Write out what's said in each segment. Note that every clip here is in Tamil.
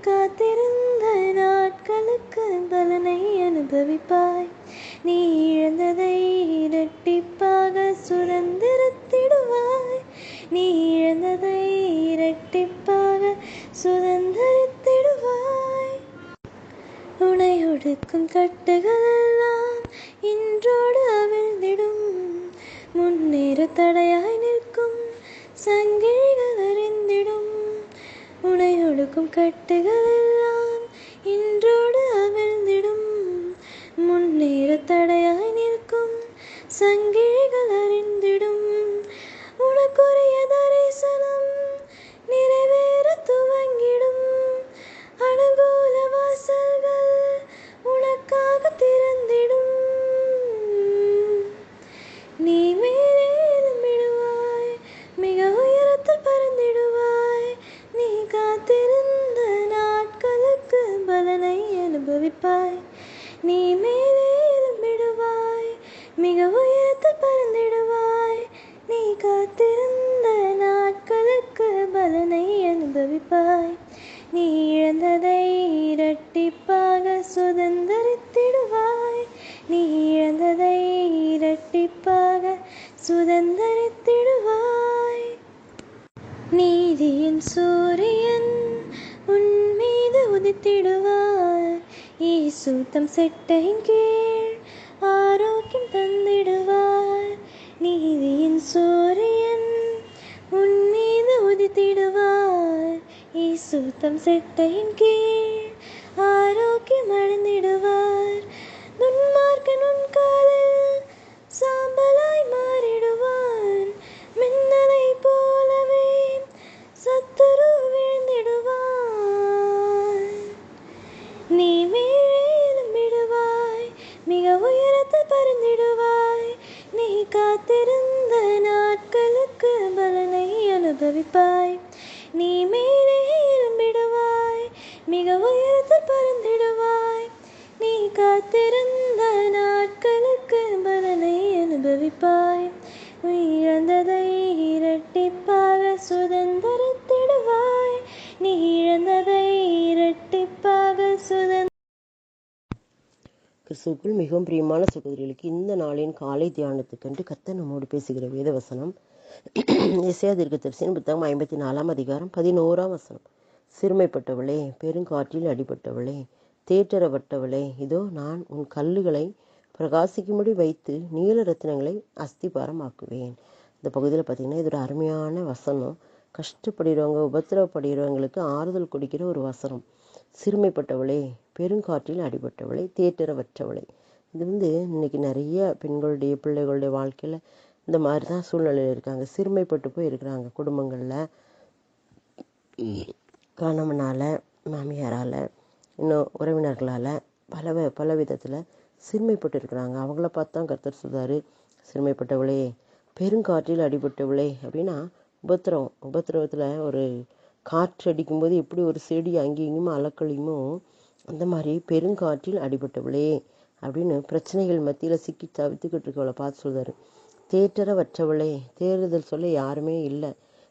காத்திருந்த நாட்களுக்கு பலனை அனுபவிப்பாய். நீ இழந்ததை இரட்டிப்பாக சுதந்திரத்திடுவாய். நீ இழந்ததை இரட்டிப்பாக சுதந்திரத்திடுவாய். உனை ஒடுக்கும் கட்டுகள் எல்லாம் இன்றோடு அவிழ்ந்திடும். முன்னேற தடையாய் நிற்கும் சங்கிலிகள் உனை கட்டுகளெல்லாம் இன்றோடு அவிழ்ந்திடும். முன்னேற தடையாய் நிற்கும் சங்கிலி அனுபவிப்பாய் நீ இழந்ததை இரட்டிப்பாக சுதந்திரித்திடுவாய். நீ இழந்ததை இரட்டிப்பாக சுதந்திரித்திடுவாய். நீதியின் சூரியன் உன் மீது உதித்திடுவார். ஈசூத்தம் செட்டையின் கீழ் ஆரோக்கியம் தந்திடுவார். நீதியின் சூரியன் ஈசூத்தம் செத்தையின் கீழ் ஆரோக்கியம் அடைந்திடுவார் நுண்மார்க்க நுண்காலில் சாம்பலாய் மாறிடுவார் மின்னலை போலவே சத்துரு விழுந்திடுவார் நீ மேலும் விடுவாய் மிக உயரத்தை பறந்திடுவாய் நீ காத்திருந்த நாட்களுக்கு பலனை அனுபவிப்பாய் இழந்ததை இரட்டிப்பாக சுதந்திரத்திடுவாய் நீ இழந்ததை இரட்டிப்பாக சுதந்திர கிறிஸ்துவுக்குள் மிகவும் பிரியமான சகோதரிகளுக்கு இந்த நாளின் காலை தியானத்துக்கென்று கர்த்தர் நம்மோடு பேசுகிற வேத வசனம் இசையா தீர்க்கதரிசியின் புத்தகம் ஐம்பத்தி நாலாம் அதிகாரம் பதினோராம் வசனம். சிறுமைப்பட்டவளே பெருங்காற்றில் அடிபட்டவளே தேற்றரவட்டவளே இதோ நான் உன் கல்லுகளை பிரகாசிக்கும்படி வைத்து நீல ரத்தினங்களை அஸ்திபாரமாக்குவேன். இந்த பகுதியில் பார்த்தீங்கன்னா இது ஒரு அருமையான வசனம். கஷ்டப்படுகிறவங்க உபத்திரவப்படுகிறவங்களுக்கு ஆறுதல் கொடுக்கிற ஒரு வசனம். சிறுமைப்பட்டவளே பெருங்காற்றில் அடிபட்டவளை தேட்டரவற்றவளை. இது வந்து இன்னைக்கு நிறைய பெண்களுடைய பிள்ளைகளுடைய வாழ்க்கையில் இந்த மாதிரி தான் சூழ்நிலையில் இருக்காங்க. சிறுமைப்பட்டு போய் இருக்கிறாங்க குடும்பங்களில். கணவனால் மாமியாரால் இன்னும் உறவினர்களால் பல வ- பல விதத்தில் சிறுமைப்பட்டு இருக்கிறாங்க அவங்கள பார்த்து தான் கர்த்தர் சொல்கிறாரு சிறுமைப்பட்டவளே பெருங்காற்றில் அடிபட்டவளே அப்படின்னா உபத்திரவம் உபத்திரவத்தில் ஒரு காற்று அடிக்கும்போது எப்படி ஒரு செடி அங்கேயும் இங்கேயும் அலக்கழியுமோ அந்த மாதிரி பெருங்காற்றில் அடிபட்டவளே அப்படின்னு பிரச்சனைகள் மத்தியில் சிக்கி தவித்துக்கிட்டு இருக்கவளை பார்த்து சொல்றாரு. தேற்றரவற்றவளே தேறுதல் சொல்ல யாருமே இல்லை.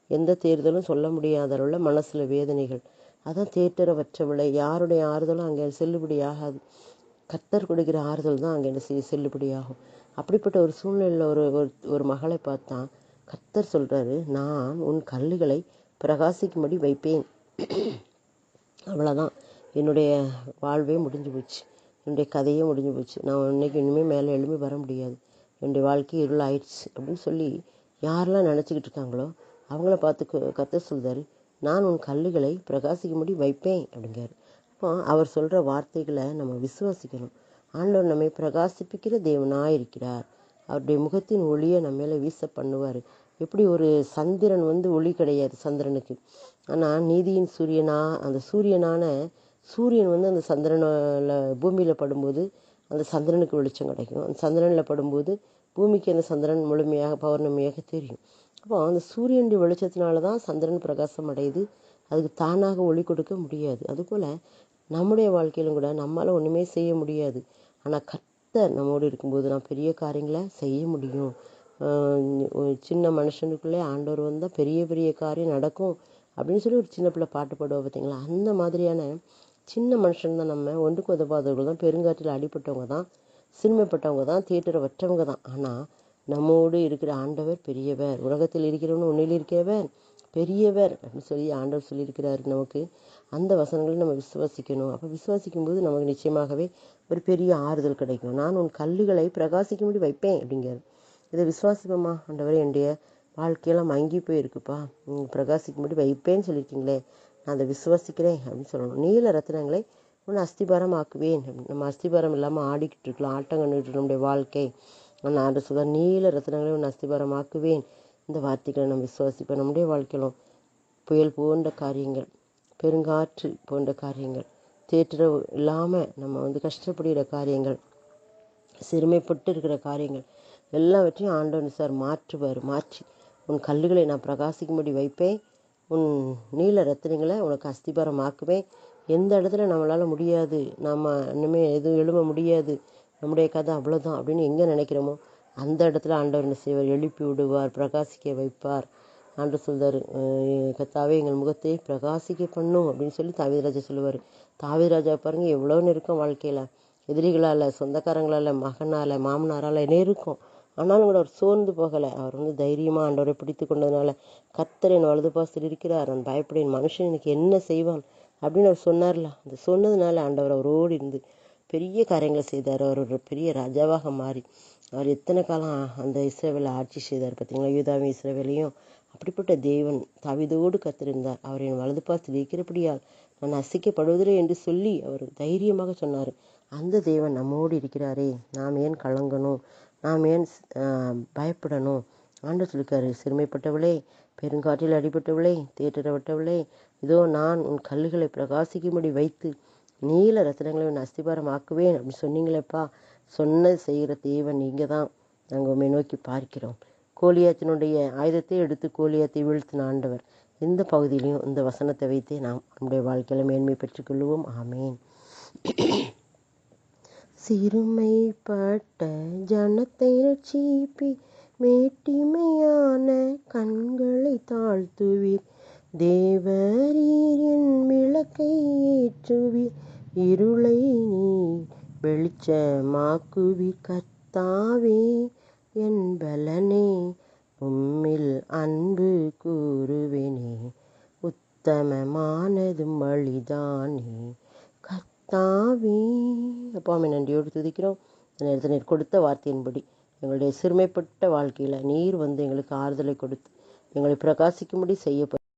எந்த தேர்தலும் சொல்ல முடியாத அளவுல மனசில் வேதனைகள். அதான் தேற்றரவற்றவளை யாருடைய ஆறுதலும் அங்கே செல்லுபடியாகாது. கத்தர் கொடுக்கிற ஆறுதல் தான் அங்கே என்ன செய்ய செல்லுபடியாகும். அப்படிப்பட்ட ஒரு சூழ்நிலையில் ஒரு ஒரு- ஒரு மகளை பார்த்தா கத்தர் சொல்கிறாரு நான் உன் கல்லுகளை பிரகாசிக்கும்படி வைப்பேன். அவ்வளோதான் என்னுடைய வாழ்வே முடிஞ்சு போச்சு. என்னுடைய கதையே முடிஞ்சு போச்சு. நான் இன்னைக்கு இனிமேல் மேலே எழும்பி வர முடியாது. என்னுடைய வாழ்க்கை இருள் ஆயிடுச்சு அப்படின்னு சொல்லி யாரெல்லாம் நினச்சிக்கிட்டு இருக்காங்களோ அவங்கள பார்த்து க- சொல்கிறாரு நான் உன் கல்லுகளை பிரகாசிக்கும்படி வைப்பேன் அப்படிங்கிறார். அப்போ அவர் சொல்கிற வார்த்தைகளை நம்ம விசுவாசிக்கணும். ஆண்டவர் நம்மை பிரகாசிப்பிக்கிற தேவனாக இருக்கிறார். அவருடைய முகத்தின் ஒளியை நம்ம மேலே வீச பண்ணுவார். எப்படி ஒரு சந்திரன் வந்து ஒளி கிடையாது சந்திரனுக்கு. ஆனால் நீதியின் சூரியனா அந்த சூரியனான சூரியன் வந்து அந்த சந்திரனில் பூமியில் படும்போது அந்த சந்திரனுக்கு வெளிச்சம் கிடைக்கும். அந்த சந்திரனில் படும்போது பூமிக்கு அந்த சந்திரன் முழுமையாக பௌர்ணமியாக தெரியும். அப்போ அந்த சூரியனுடைய வெளிச்சத்தினால தான் சந்திரன் பிரகாசம் அடையுது. அதுக்கு தானாக ஒளி கொடுக்க முடியாது. அதுபோல் நம்முடைய வாழ்க்கையிலும் கூட நம்மளால் ஒன்றுமே செய்ய முடியாது. ஆனால் கர்த்தர் நம்மோடு இருக்கும்போது நான் பெரிய காரியங்களை செய்ய முடியும். ஒரு சின்ன மனுஷனுக்குள்ளே ஆண்டவர் வந்தால் பெரிய பெரிய காரியம் நடக்கும் அப்படின்னு சொல்லி ஒரு சின்ன பிள்ளை பாட்டு பாடுவோம் பார்த்தீங்களா அந்த மாதிரியான சின்ன மனுஷன் தான் நம்ம. ஒன்றுக்கு உதவாதவர்கள் தான். பெருங்காற்றில் அடிபட்டவங்க தான். சிறுமைப்பட்டவங்க தான். தியேட்டரை வற்றவங்க தான். ஆனால் நம்மோடு இருக்கிற ஆண்டவர் பெரியவர். உலகத்தில் இருக்கிறவன் உன்னில் இருக்கிறவர். பெரியவர் அப்படின்னு சொல்லி ஆண்டவர் சொல்லியிருக்கிறாரு நமக்கு. அந்த வசனங்களை நம்ம விசுவாசிக்கணும். அப்போ விசுவாசிக்கும் போது நமக்கு நிச்சயமாகவே ஒரு பெரிய ஆறுதல் கிடைக்கும். நான் உன் கல்லுகளை பிரகாசிக்கும்படி வைப்பேன் அப்படிங்கிறது இதை விசுவாசிப்போமா? ஆண்டவர் என்னுடைய வாழ்க்கையெல்லாம் மங்கி போயிருக்குப்பா. நீங்கள் பிரகாசிக்கும்படி வைப்பேன்னு சொல்லியிருக்கீங்களே. நான் அதை விசுவாசிக்கிறேன் அப்படின்னு சொல்லணும். நீல ரத்தினங்களை உன்னை அஸ்திபாரம் ஆக்குவேன் நம்ம அஸ்திபாரம் இல்லாமல் ஆடிக்கிட்டு இருக்கலாம் ஆட்டம் கண்டுகிட்டு நம்முடைய வாழ்க்கை. நான் ஆண்டு சொல்ல நீல ரத்னங்களை உன்னை அஸ்திபாரம் ஆக்குவேன் இந்த வார்த்தைகளை நம்ம விசுவாசிப்போம். நம்முடைய வாழ்க்கையிலும் புயல் போன்ற காரியங்கள் பெருங்காற்று போன்ற காரியங்கள் தேற்றரவு இல்லாமல் நம்ம வந்து கஷ்டப்படுகிற காரியங்கள் சிறுமைப்பட்டு இருக்கிற காரியங்கள் எல்லாவற்றையும் ஆண்டவன் சார் மாற்றுவார். மாற்றி உன் கல்லுகளை நான் பிரகாசிக்கும்படி வைப்பேன். உன் நீல ரத்தினங்களை உனக்கு அஸ்திபாரம் ஆக்குவேன் எந்த இடத்துல நம்மளால் முடியாது நம்ம இன்னுமே எதுவும் எழும முடியாது நம்முடைய கதை அவ்வளோதான் அப்படின்னு எங்கே நினைக்கிறோமோ அந்த இடத்துல ஆண்டவர் என்ன செய்வார்? எழுப்பி விடுவார் பிரகாசிக்க வைப்பார். ஆண்டு சொல்றாரு கத்தாவே எங்கள் முகத்தை பிரகாசிக்க பண்ணும் அப்படின்னு சொல்லி தாவிதராஜா சொல்லுவார். தாவிதராஜா பாருங்கள் எவ்வளோ நெருக்கம் வாழ்க்கையில். எதிரிகளால் சொந்தக்காரங்களால் மகனால் மாமனாரால் நெருக்கம். ஆனாலும் கூட அவர் சோர்ந்து போகலை. அவர் வந்து தைரியமாக ஆண்டவரை பிடித்து கொண்டதுனால கத்தர் என் வலது பாசத்தில் இருக்கிறார். நான் பயப்படேன். மனுஷன் எனக்கு என்ன செய்வான்? அப்படின்னு அவர் சொன்னார்ல. அந்த சொன்னதுனால ஆண்டவர் அவரோடு இருந்து பெரிய காரியங்களை செய்தார். அவர் ஒரு பெரிய ராஜாவாக மாறி. அவர் எத்தனை காலம் அந்த இஸ்ரவேலை ஆட்சி செய்தார் பார்த்தீங்களா? யூதாவையும் இஸ்ரவேலையும். அப்படிப்பட்ட தேவன் தவிதோடு கத்திருந்தார். அவர் என் வலது பாசத்தில் இருக்கிறபடியால் நான் அசைக்கப்படுவதில்லை என்று சொல்லி அவர் தைரியமாக சொன்னார். அந்த தேவன் நம்மோடு இருக்கிறாரே. நாம் ஏன் கலங்கணும்? நாம் ஏன் பயப்படணும்? ஆண்டு சொல்லிக்காரு சிறுமைப்பட்டவளே பெருங்காற்றில் அடிபட்டவளே தேற்றப்பட்டவளே இதோ நான் உன் கல்லுகளை பிரகாசிக்கும்படி வைத்து நீல ரத்தினங்களை உன் அஸ்திபாரம் ஆக்குவேன் அப்படின்னு சொன்னீங்களேப்பா. சொன்ன செய்கிற தேவன் நீங்கள் தான் நாங்கள் உண்மை நோக்கி பார்க்கிறோம். கோலியாத்தினுடைய ஆயுதத்தை எடுத்து கோலியாத்தை வீழ்த்தின ஆண்டவர். இந்த பகுதியிலையும் இந்த வசனத்தை வைத்தே நாம் நம்முடைய வாழ்க்கையில் மேன்மை பெற்றுக்கொள்வோம் ஆமேன். சிறுமைப்பட்ட ஜனத்தை ரட்சிப்பி மேட்டிமையான கண்களை தாழ்த்துவீர். தேவரீரின் விளக்கை ஏற்றுவீர். இருளை நீ வெளிச்சமாக்குவீர் கர்த்தாவே என் பலனே உம்மில் அன்பு கூறுவேனே உத்தமமானதும் வழிதானே. கர்த்தாவே அப்பாமை நன்றியோடு துதிக்கிறோம். இந்த நேரத்தில் நீர் கொடுத்த வார்த்தையின்படி எங்களுடைய சிறுமைப்பட்ட வாழ்க்கையில் நீர் வந்து எங்களுக்கு ஆறுதலை கொடுத்து எங்களை பிரகாசிக்கும்படி செய்ய